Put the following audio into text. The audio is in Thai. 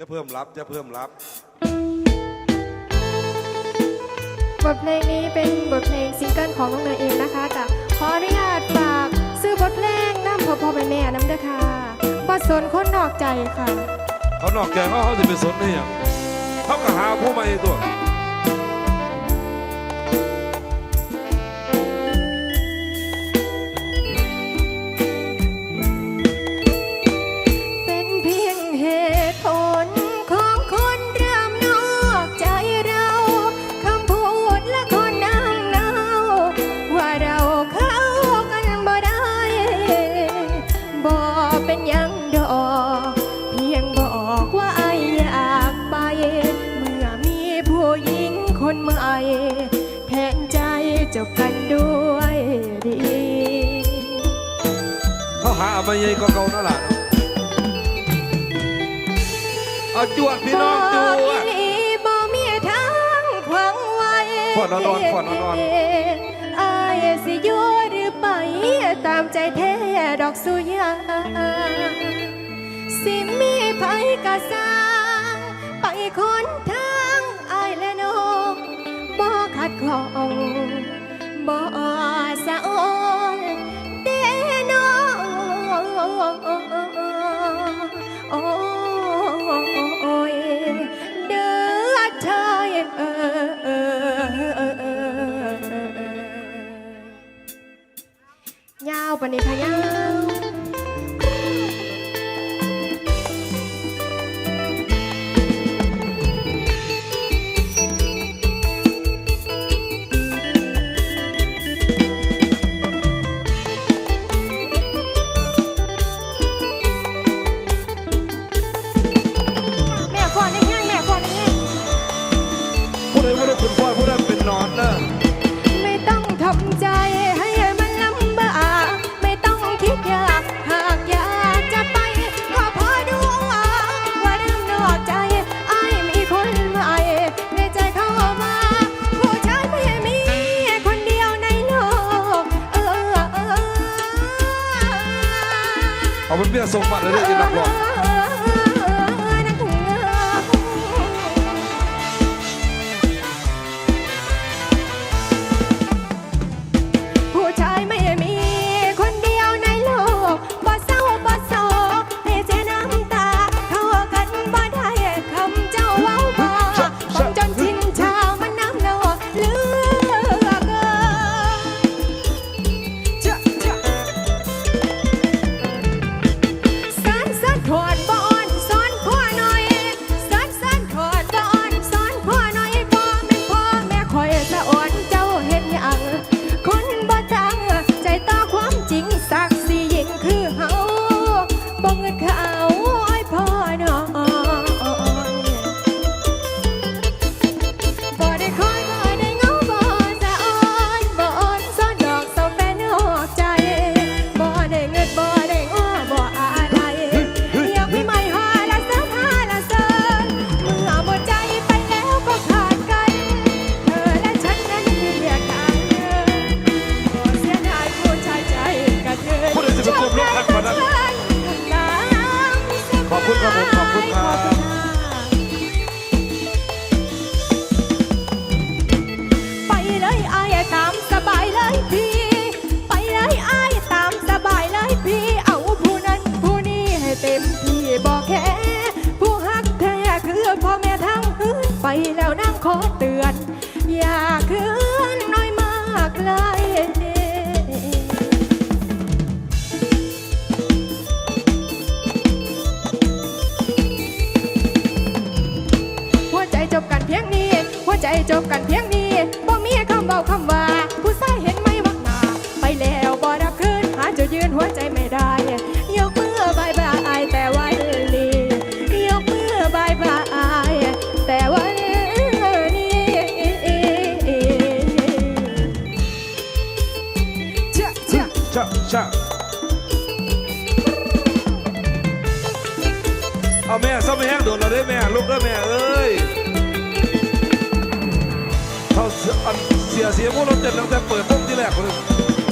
จะเพิ่มรับจะเพิ่มรับบทเพลงนี้เป็นบทเพลงซิงเกิลของน้องเนยเองนะคะกับขออนุญาตฝากซื้อบทเพลงน้ำพ่อพ่อแม่แม่น้ำเด้อค่ะบทสนคนนอกใจค่ะ เขานอกแกเขาเขาจะไปสนนี่ยังเขาก็หาผู้ใหม่ตัว แทนใจจบกันด้วยดีเขาหามาใหญ่ก็เก่านั่นแหละเอาจวดพี่น้องจวดบ่มีบ่มีทางขวางไว้ฟอนนอนๆฟอนนอนอายสิอยู่หรือไปตามใจแท้ดอกสุยางสิมีไผกะสร้างไปคนทาง ขัดข้องบ่สะออนเด้นอโอ้ยเด้อชายเอยาวปนนี้พยา เอาเป็นเบี้ยส่งบัตรเลยเด้อที่นักร้อง อบคุณครับไปเลยอายตามสบายเลยพี่ ไปเลยอายตามสบายเลยพี่ เอาผู้นั้นผู้นี้ให้เต็มที่บอกแค่ ผู้ฮักแท้คือพ่อแม่ทั้งคืนไปแล้วนั่งขอเตือน อย่าคืนน้อยมากเลย จบกันเพียงนี้บ่มีคำเบาคำว่า ผู้ชายเห็นไหมวักหนาไปแล้วบ่รับคืนหาจะยืนหัวใจไม่ได้ ยกมือบายบายแต่วันนี้ ยกมือบายบายแต่วันนี้เจ้าเจ้าชะชะเอาแม่ซ้ำไม่แห้งโดนเราได้แม่ลูกได้แม่เอ้ย เสียอันเสียเสียพวกเราเจ็ดตั้งแต่เปิดต้มที่แรกเลย